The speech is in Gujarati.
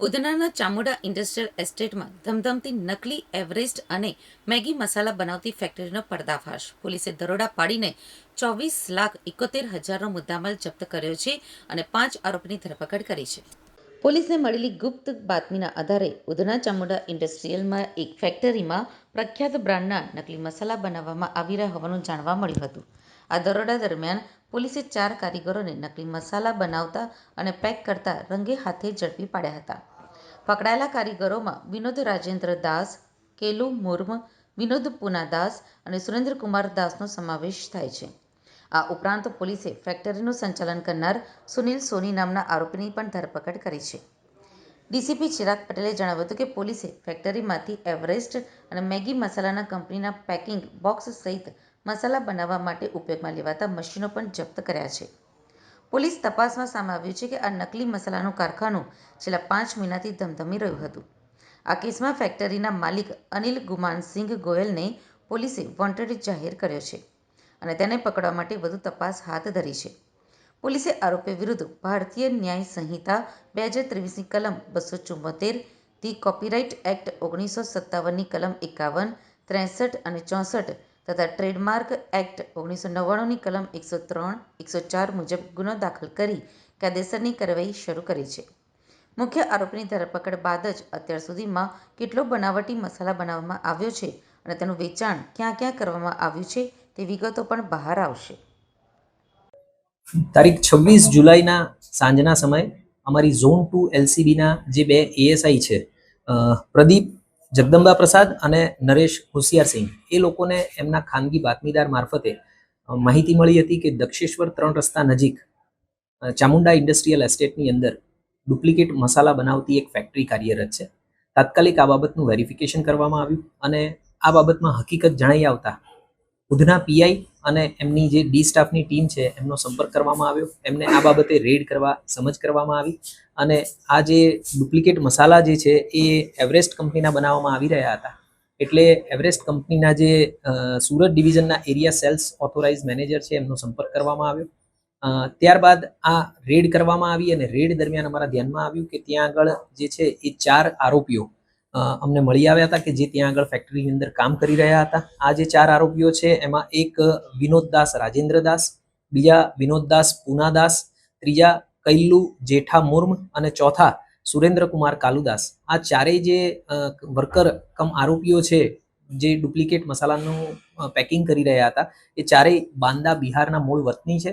ઉધનાના ચામુંડા ઇન્ડસ્ટ્રીયલ એસ્ટેટમાં ધમધમતી નકલી એવરેસ્ટ અને મેગી મસાલા બનાવતી ફેક્ટરીનો પર્દાફાશ. પોલીસે દરોડા પાડીને ચોવીસ લાખ એકોતેર હજારનો મુદ્દામાલ જપ્ત કર્યો છે અને પાંચ આરોપીની ધરપકડ કરી છે. પોલીસને મળેલી ગુપ્ત બાતમીના આધારે ઉધના ચામુંડા ઇન્ડસ્ટ્રીયલમાં એક ફેક્ટરીમાં પ્રખ્યાત બ્રાન્ડના નકલી મસાલા બનાવવામાં આવી રહ્યા હોવાનું જાણવા મળ્યું હતું. આ દરોડા દરમિયાન પોલીસે ચાર કારીગરોને નકલી મસાલા બનાવતા અને પેક કરતા રંગે હાથે ઝડપી પાડ્યા હતા. પકડાયેલા કારીગરોમાં વિનોદ રાજેન્દ્ર દાસ, કેલુ મુર્મ, વિનોદ પૂના દાસ અને સુરેન્દ્રકુમાર દાસનો સમાવેશ થાય છે. આ ઉપરાંત પોલીસે ફેક્ટરીનું સંચાલન કરનાર સુનિલ સોની નામના આરોપીની પણ ધરપકડ કરી છે. ડીસીપી ચિરાગ પટેલે જણાવ્યું હતું કે પોલીસે ફેક્ટરીમાંથી એવરેસ્ટ અને મેગી મસાલાના કંપનીના પેકિંગ બોક્સ સહિત મસાલા બનાવવા માટે ઉપયોગમાં લેવાતા મશીનો પણ જપ્ત કર્યા છે. પોલીસ તપાસમાં સામે આવ્યું છે કે આ નકલી મસાલાનું કારખાનું છેલ્લા પાંચ મહિનાથી ધમધમી રહ્યું હતું. આ કેસમાં ફેક્ટરીના માલિક અનિલ ગુમાનસિંહ ગોયલને પોલીસે વોન્ટેડ જાહેર કર્યો છે અને તેને પકડવા માટે વધુ તપાસ હાથ ધરી છે. પોલીસે આરોપી વિરુદ્ધ ભારતીય ન્યાય સંહિતા બે હજાર ત્રેવીસની કલમ બસો ચુંમોતેર, ધી કોપીરાઇટ એક્ટ ઓગણીસો સત્તાવનની કલમ એકાવન, ત્રેસઠ અને ચોસઠ તથા ટ્રેડમાર્ક એક્ટ ઓગણીસો નવ્વાણુંની કલમ એકસો ત્રણ, એકસો ચાર મુજબ ગુનો દાખલ કરી કાયદેસરની કાર્યવાહી શરૂ કરી છે. મુખ્ય આરોપીની ધરપકડ બાદ જ અત્યાર સુધીમાં કેટલો બનાવટી મસાલા બનાવવામાં આવ્યો છે અને તેનું વેચાણ ક્યાં ક્યાં કરવામાં આવ્યું છે તે વિગતો પણ બહાર આવશે. તારીખ છવ્વીસ જુલાઈના સાંજના સમયે અમારી ઝોન ટુ એલસીબીના જે બે એએસઆઈ છે પ્રદીપ જગદંબા પ્રસાદ અને નરેશ હોશિયારસિંહ એ લોકોને એમના ખાનગી બાતમીદાર મારફતે માહિતી મળી હતી કે દક્ષેશ્વર ત્રણ રસ્તા નજીક ચામુંડા ઇન્ડસ્ટ્રીયલ એસ્ટેટની અંદર ડુપ્લિકેટ મસાલા બનાવતી એક ફેક્ટરી કાર્યરત છે. તાત્કાલિક આ બાબતનું વેરિફિકેશન કરવામાં આવ્યું અને આ બાબતમાં હકીકત જણાઈ આવતા ઉધના પીઆઈ અને એમની જે ડી સ્ટાફની ટીમ છે, એમનો સંપર્ક કરવામાં આવ્યો. એમને આ બાબતે રેડ કરવા, સમજ કરવામાં આવી. અને આ જે ડુપ્લિકેટ મસાલા જે છે, એ એવરેસ્ટ કંપનીના બનાવવામાં આવી રહ્યા હતા. એટલે એવરેસ્ટ કંપનીના જે સુરત ડિવિઝનના એરિયા સેલ્સ ઓથોરાઇઝ મેનેજર છે, એમનો સંપર્ક કરવામાં આવ્યો. ત્યારબાદ આ રેડ કરવામાં આવી અને રેડ દરમિયાન અમારા ધ્યાનમાં આવ્યું કે ત્યાં આગળ જે છે, એ ચાર આરોપીઓ અમને મળી આવ્યા હતા કે જે ત્યાં આગળ ફેક્ટરીની અંદર કામ કરી રહ્યા હતા. આ જે ચાર આરોપીઓ છે, એમાં એક વિનોદદાસ રાજેન્દ્ર દાસ, બીજા વિનોદદાસ પૂનાદાસ ત્રીજા કૈલ્લુ જેઠા મુર્મ અને ચોથા સુરેન્દ્રકુમાર કાલુદાસ આ ચારેય જે વર્કર કમ આરોપીઓ છે, જે ડુપ્લિકેટ મસાલાનું પેકિંગ કરી રહ્યા હતા, એ ચારેય બાંદા બિહારના મૂળ વતની છે.